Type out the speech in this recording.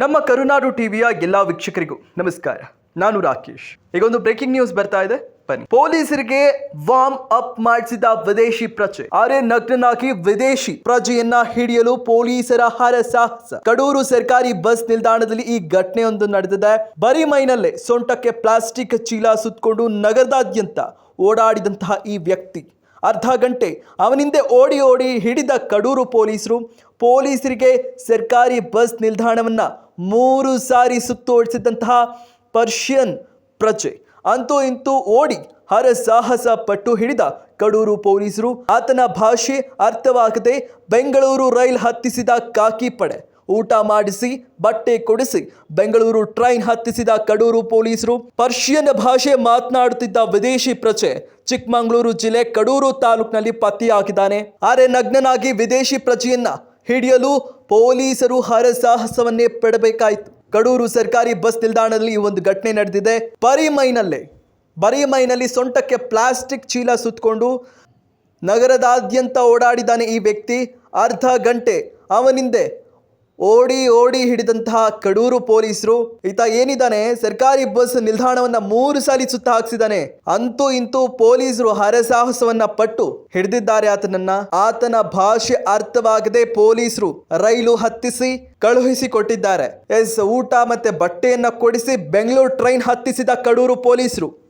ನಮ್ಮ ಕರುನಾಡು ಟಿವಿಯ ಎಲ್ಲಾ ವೀಕ್ಷಕರಿಗೂ ನಮಸ್ಕಾರ. ನಾನು ರಾಕೇಶ್. ಈಗ ಒಂದು ಬ್ರೇಕಿಂಗ್ ನ್ಯೂಸ್ ಬರ್ತಾ ಇದೆ. ಬನ್ನಿ. ಪೊಲೀಸರಿಗೆ ವಾರ್ಮ್ ಅಪ್ ಮಾಡಿಸಿದ ವಿದೇಶಿ ಪ್ರಜೆ. ಅರೆ ನಗ್ನನಾಗಿ ವಿದೇಶಿ ಪ್ರಜೆಯನ್ನ ಹಿಡಿಯಲು ಪೊಲೀಸರ ಹರಸಾಹಸ. ಕಡೂರು ಸರ್ಕಾರಿ ಬಸ್ ನಿಲ್ದಾಣದಲ್ಲಿ ಈ ಘಟನೆಯೊಂದು ನಡೆದಿದೆ. ಬರೀ ಮೈನಲ್ಲೇ ಸೊಂಟಕ್ಕೆ ಪ್ಲಾಸ್ಟಿಕ್ ಚೀಲ ಸುತ್ತಕೊಂಡು ನಗರದಾದ್ಯಂತ ಓಡಾಡಿದಂತಹ ಈ ವ್ಯಕ್ತಿ. ಅರ್ಧ ಗಂಟೆ ಅವನಿಂದೆ ಓಡಿ ಓಡಿ ಹಿಡಿದ ಕಡೂರು ಪೊಲೀಸರು ಪೊಲೀಸರಿಗೆ ಸರ್ಕಾರಿ ಬಸ್ ನಿಲ್ದಾಣವನ್ನ ಮೂರು ಸಾರಿ ಸುತ್ತೋಡಿಸಿದಂತಹ ಪರ್ಷಿಯನ್ ಪ್ರಜೆ. ಅಂತೂ ಇಂತೂ ಓಡಿ ಹರಸಾಹಸ ಪಟ್ಟು ಹಿಡಿದ ಕಡೂರು ಪೊಲೀಸರು. ಆತನ ಭಾಷೆ ಅರ್ಥವಾಗದೆ ಬೆಂಗಳೂರು ರೈಲ್ ಹತ್ತಿಸಿದ ಕಾಕಿ ಪಡೆ. ಊಟ ಮಾಡಿಸಿ, ಬಟ್ಟೆ ಕೊಡಿಸಿ ಬೆಂಗಳೂರು ಟ್ರೈನ್ ಹತ್ತಿಸಿದ ಕಡೂರು ಪೊಲೀಸರು. ಪರ್ಷಿಯನ್ ಭಾಷೆ ಮಾತನಾಡುತ್ತಿದ್ದ ವಿದೇಶಿ ಪ್ರಜೆ ಚಿಕ್ಕಮಗಳೂರು ಜಿಲ್ಲೆ ಕಡೂರು ತಾಲೂಕಿನಲ್ಲಿ ಪತ್ತೆಯಾಗಿದ್ದಾನೆ. ಆದರೆ ನಗ್ನನಾಗಿ ವಿದೇಶಿ ಪ್ರಜೆಯನ್ನ ಹಿಡಿಯಲು ಪೊಲೀಸರು ಹರಸಾಹಸವನ್ನೇ ಪಡಬೇಕಾಯಿತು. ಕಡೂರು ಸರ್ಕಾರಿ ಬಸ್ ನಿಲ್ದಾಣದಲ್ಲಿ ಈ ಒಂದು ಘಟನೆ ನಡೆದಿದೆ. ಬರೀ ಮೈನಲ್ಲೇ, ಬರೀ ಮೈನಲ್ಲಿ ಸೊಂಟಕ್ಕೆ ಪ್ಲಾಸ್ಟಿಕ್ ಚೀಲ ಸುತ್ತಕೊಂಡು ನಗರದಾದ್ಯಂತ ಓಡಾಡಿದಾನೆ ಈ ವ್ಯಕ್ತಿ. ಅರ್ಧ ಗಂಟೆ ಅವನಿಂದೆ ಓಡಿ ಓಡಿ ಹಿಡಿದಂತಹ ಕಡೂರು ಪೊಲೀಸರು, ಈತ ಏನಿದ್ದಾನೆ? ಸರ್ಕಾರಿ ಬಸ್ ನಿಲ್ದಾಣವನ್ನ ಮೂರು ಸಾರಿ ಸುತ್ತ ಹಾಕ್ಸಿದಾನೆ ಅಂತೂ ಇಂತೂ ಪೊಲೀಸರು ಹರಸಾಹಸವನ್ನ ಪಟ್ಟು ಹಿಡಿದಿದ್ದಾರೆ ಆತನನ್ನ. ಆತನ ಭಾಷೆ ಅರ್ಥವಾಗದೆ ಪೊಲೀಸರು ರೈಲು ಹತ್ತಿಸಿ ಕಳುಹಿಸಿ ಕೊಟ್ಟಿದ್ದಾರೆ ಎಸ್, ಊಟ ಮತ್ತೆ ಬಟ್ಟೆಯನ್ನ ಕೊಡಿಸಿ ಬೆಂಗಳೂರು ಟ್ರೈನ್ ಹತ್ತಿಸಿದ ಕಡೂರು ಪೊಲೀಸರು.